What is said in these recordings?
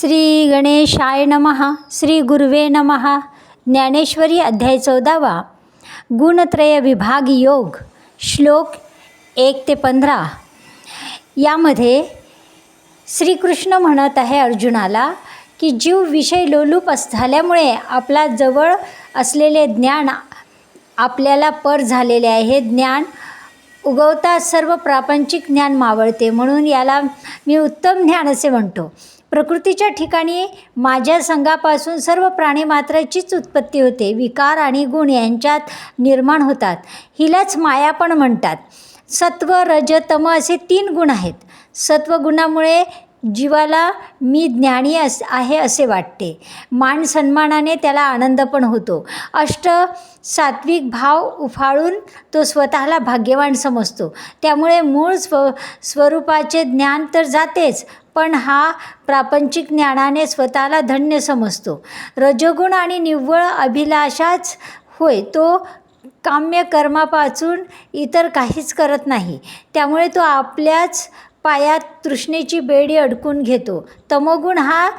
श्री गणेशाय नमः श्री गुरुवे नमहा ज्ञानेश्वरी अध्याय चौदावा गुणत्रय विभाग योग श्लोक एक ते पंधरा. यामध्ये श्रीकृष्ण म्हणत आहे अर्जुनाला की जीव विषय लोलूप अस झाल्यामुळे आपला जवळ असलेले ज्ञान आपल्याला पर झालेले आहे. हे ज्ञान उगवता सर्व प्रापंचिक ज्ञान मावळते. म्हणून याला मी उत्तम ज्ञान असे म्हणतो. प्रकृतीच्या ठिकाणी माझ्या संघापासून सर्व प्राणीमात्राचीच उत्पत्ती होते. विकार आणि गुण यांच्यात निर्माण होतात. हिलाच माया पण म्हणतात. सत्व रज तम असे तीन गुण आहेत. सत्वगुणामुळे जीवाला मी ज्ञानी अस आहे असे वाटते. मान सन्मानाने त्याला आनंद पण होतो. अष्ट सात्विक भाव उफाळून तो स्वतःला भाग्यवान समजतो. त्यामुळे मूळ स्व स्वरूपाचे ज्ञान तर जातेच पण हा प्रापंचिक ज्ञानाने स्वतःला धन्य समजतो. रजोगुण आणि निव्वळ अभिलाषाच होय तो काम्य कर्मापासून इतर काहीच करत नाही. त्यामुळे तो आपल्याच पायात तृष्णेची बेडी अडकून घेतो. तमोगुण हा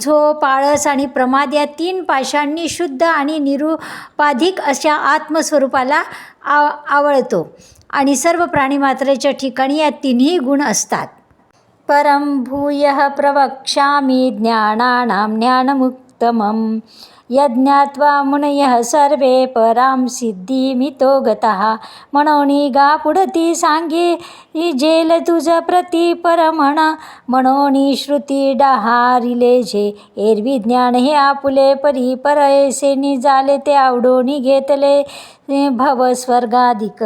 झोप आळस आणि प्रमाद या तीन पाशांनी शुद्ध आणि निरुपाधिक अशा आत्मस्वरूपाला आव आवळतो. आणि सर्व प्राणीमात्रेच्या ठिकाणी या तिन्ही गुण असतात. परं भूयः प्रवक्ष्यामि ज्ञानानां ज्ञानमुत्तमं। यज्ञात्वा मुनयः सर्वे परां सिद्धिमितो गतः। म्हणोनी गा पुढती सांगे जेल तुझ प्रति परमण। म्हणोनी श्रुती डहारिले झे एरवी ज्ञान हे आपुले परी परयसे निजाले ते आवडोनी घेतले भव स्वर्गाधिक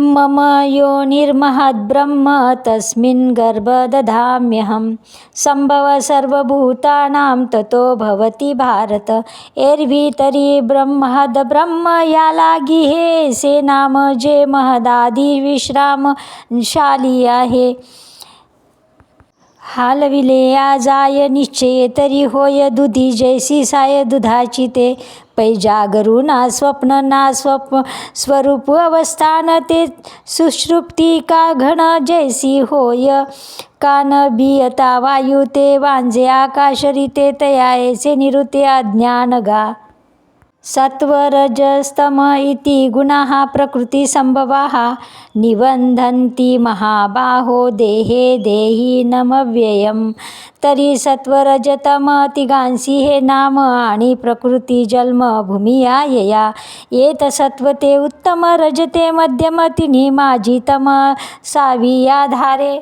मम योनिर्महद्ब्रह्म तस्मिन् गर्भदधाम्यहं। सम्भव सर्वभूतानां ततो भवति भारत। एरवी तरी ब्रह्म या लागी हे। से नाम जे महदादी विश्राम आहे। हालविले जाय निश्चय तरी होय दुधी जैसी साय दुधाची ते। पै जागरुना स्वप्न ना स्वप स्वरूप अवस्थान ते सुश्रुप्ती का घन जैसी होय। कान बियता वायू ते वांजे आकाश तया तयायचे निरुते अज्ञान गा। सत्वरजस्तम इति गुणाः प्रकृतिसम्भवाः। निबन्धन्ति महाबाहो देहे देही नमव्ययं तरी सत्वरजतम तिघांसी हे नाम आणि प्रकृती जन्म भूमिया यया येत सत्व ते उत्तम रजते मध्यम तिन्ही माझी तम सावी धारे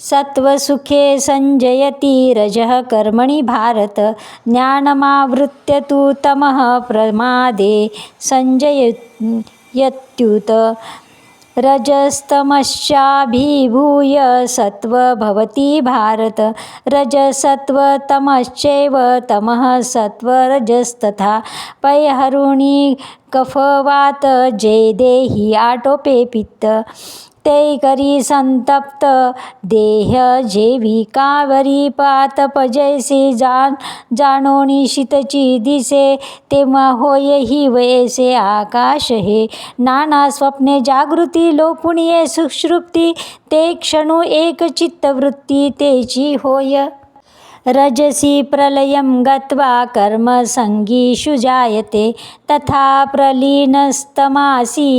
सत्वसुखे सञ्जयति रजः कर्मणि भारत ज्ञानमावृत्य तु तमः प्रमादे संजयत्युत। रजस्तमश्चाभिभूय सत्व भवति भारत रजसत्वतमश्चैव तमः सत्वरजस्तथा पैहरुणि कफवात जे देहि आटोपे पित्त। ते करी संतप्त। देह जेवी कावरी पात पजैसे जाण जाणोनी शीतची दिसे। तेव्हा होय ही वयसे आकाश हे। नाना स्वप्ने जागृती लोपुणीये सुश्रुप्ती। ते क्षणू एक चित्तवृत्ती तेची होय। रजसी प्रलयं गत्वा कर्मसङ्गीषु जायते तथा प्रलीनस्तमासि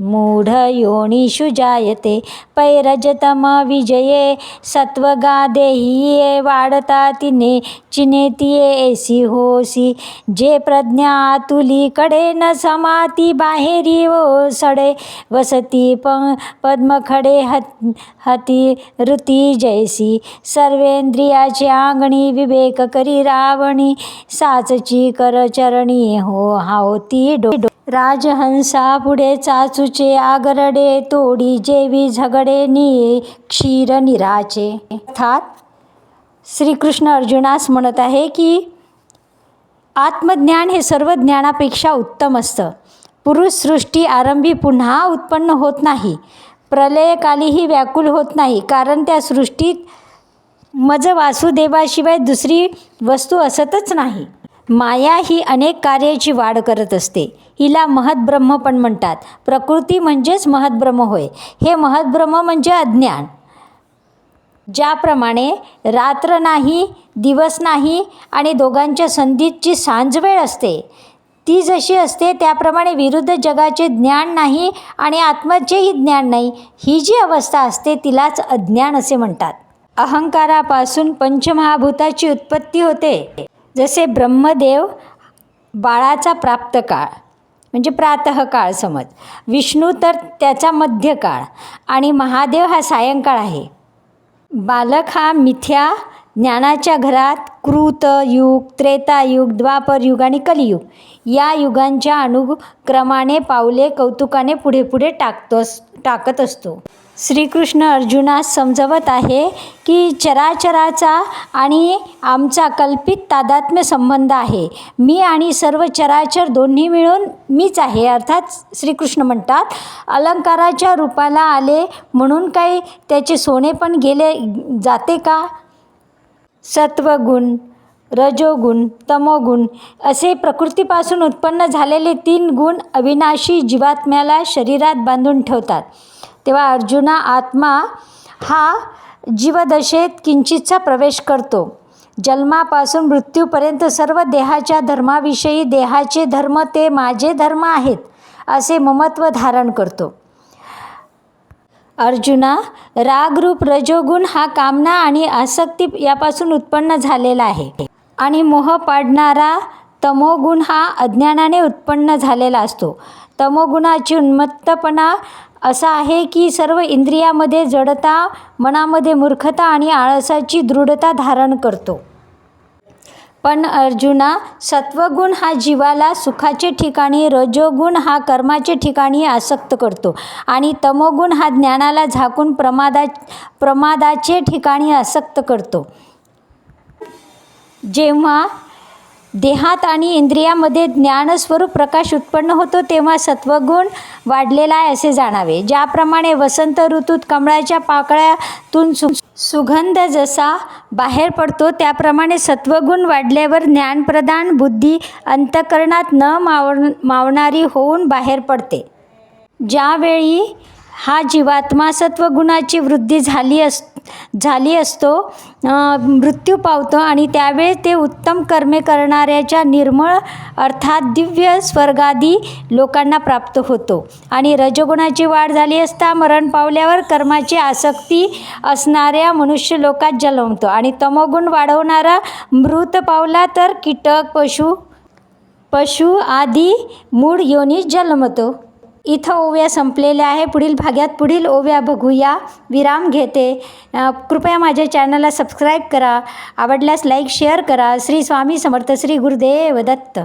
मूढयोनिषु जायते। पैरजतमविजये सत्वगादेहिये वाढता तिने चिनेतिये एसी होसी। जे प्रज्ञा तुलीकडे न समाती बाहेरी ओ सडे। वसती प पद्मखडे हत हती ऋती जैसी। सर्वेंद्रियाचे आंगणी विवेक करी रावणी। साचची करचरणी हो हाव हावती डो राजहंसा पुढे चाचूचे आगरडे तोडी जेवी झगडे नि क्षीर निराचे. अर्थात श्रीकृष्ण अर्जुनास म्हणत आहे की आत्मज्ञान हे सर्व ज्ञानापेक्षा उत्तम असतं. पुरुष सृष्टी आरंभी पुन्हा उत्पन्न होत नाही. प्रलयकालीही व्याकुल होत नाही कारण त्या सृष्टीत मज वासुदेवाशिवाय दुसरी वस्तू असतच नाही. माया ही अनेक कार्याची वाढ करत असते. हिला महद्ब्रह्म पण म्हणतात. प्रकृती म्हणजेच महद्ब्रह्म होय. हे महद्ब्रह्म म्हणजे अज्ञान. ज्याप्रमाणे रात्र नाही दिवस नाही आणि दोघांच्या संधीची सांजवेळ असते. ती जशी असते त्याप्रमाणे विरुद्ध जगाचे ज्ञान नाही आणि आत्म्याचेही ज्ञान नाही. ही जी अवस्था असते तिलाच अज्ञान असे म्हणतात. अहंकारापासून पंचमहाभूताची उत्पत्ती होते. जसे ब्रह्मदेव बाळाचा प्राप्त काळ म्हणजे प्रातःकाळ समज. विष्णू तर त्याचा मध्यकाळ आणि महादेव हा सायंकाळ आहे. बालक हा मिथ्या ज्ञानाच्या घरात कृत युग त्रेतायुग द्वापर युग आणि कलियुग या युगांच्या अनुक्रमाने पावले कौतुकाने पुढे पुढे टाकतो टाकत असतो. श्रीकृष्ण अर्जुनास समजवत आहे की चराचराचा आणि आमचा कल्पित तादात्म्य संबंध आहे. मी आणि सर्व चराचर दोन्ही मिळून मीच आहे अर्थात श्रीकृष्ण म्हणतात. अलंकाराच्या रूपाला आले म्हणून काही त्याचे सोने पण गेले जाते का? सत्वगुण रजोगुण तमोगुण असे प्रकृतीपासून उत्पन्न झालेले तीन गुण अविनाशी जीवात्म्याला शरीरात बांधून ठेवतात. तेव्हा अर्जुना आत्मा हा जीवदशेत किंचितचा प्रवेश करतो. जन्मापासून मृत्यूपर्यंत सर्व देहाच्या धर्माविषयी देहाचे धर्म ते माझे धर्म आहेत असे ममत्व धारण करतो. अर्जुना रागरूप रजोगुण हा कामना आणि आसक्ती यापासून उत्पन्न झालेला आहे आणि मोह पाडणारा तमोगुण हा अज्ञानाने उत्पन्न झालेला असतो. तमोगुणाची उन्मत्तपणा असा आहे की सर्व इंद्रियामध्ये जडता मनामध्ये मूर्खता आणि आळसाची दृढता धारण करतो. पण अर्जुना सत्वगुण हा जीवाला सुखाचे ठिकाणी रजोगुण हा कर्माचे ठिकाणी आसक्त करतो आणि तमोगुण हा ज्ञानाला झाकून प्रमादा प्रमादाचे ठिकाणी आसक्त करतो. जेव्हा देहात आणि इंद्रियामध्ये ज्ञानस्वरूप प्रकाश उत्पन्न होतो तेव्हा सत्वगुण वाढलेला आहे असे जाणावे. ज्याप्रमाणे वसंत ऋतूत कमळाच्या पाकळ्यातून सु सुगंध जसा बाहेर पडतो त्याप्रमाणे सत्वगुण वाढल्यावर ज्ञानप्रदान बुद्धी अंतकरणात न माव मावणारी होऊन बाहेर पडते. ज्यावेळी हा जीवात्मा सत्वगुणाची वृद्धी झाली अस झाली असतो. मृत्यू पावतो आणि त्यावेळी ते उत्तम कर्मे करणाऱ्याच्या निर्मळ अर्थात दिव्य स्वर्गादी लोकांना प्राप्त होतो. आणि रजगुणाची वाढ झाली असता मरण पावल्यावर कर्माची आसक्ती असणाऱ्या मनुष्य लोकात जन्मतो. आणि तमोगुण वाढवणारा मृत पावला तर कीटक पशु पशु आदी मूळ योनी जन्मतो. इथं ओव्या संपलेल्या आहे. पुढील भागात पुढील ओव्या बघूया. विराम घेते. कृपया माझ्या चॅनलला सबस्क्राईब करा. आवडल्यास लाईक शेअर करा. श्री स्वामी समर्थ श्री गुरुदेव दत्त.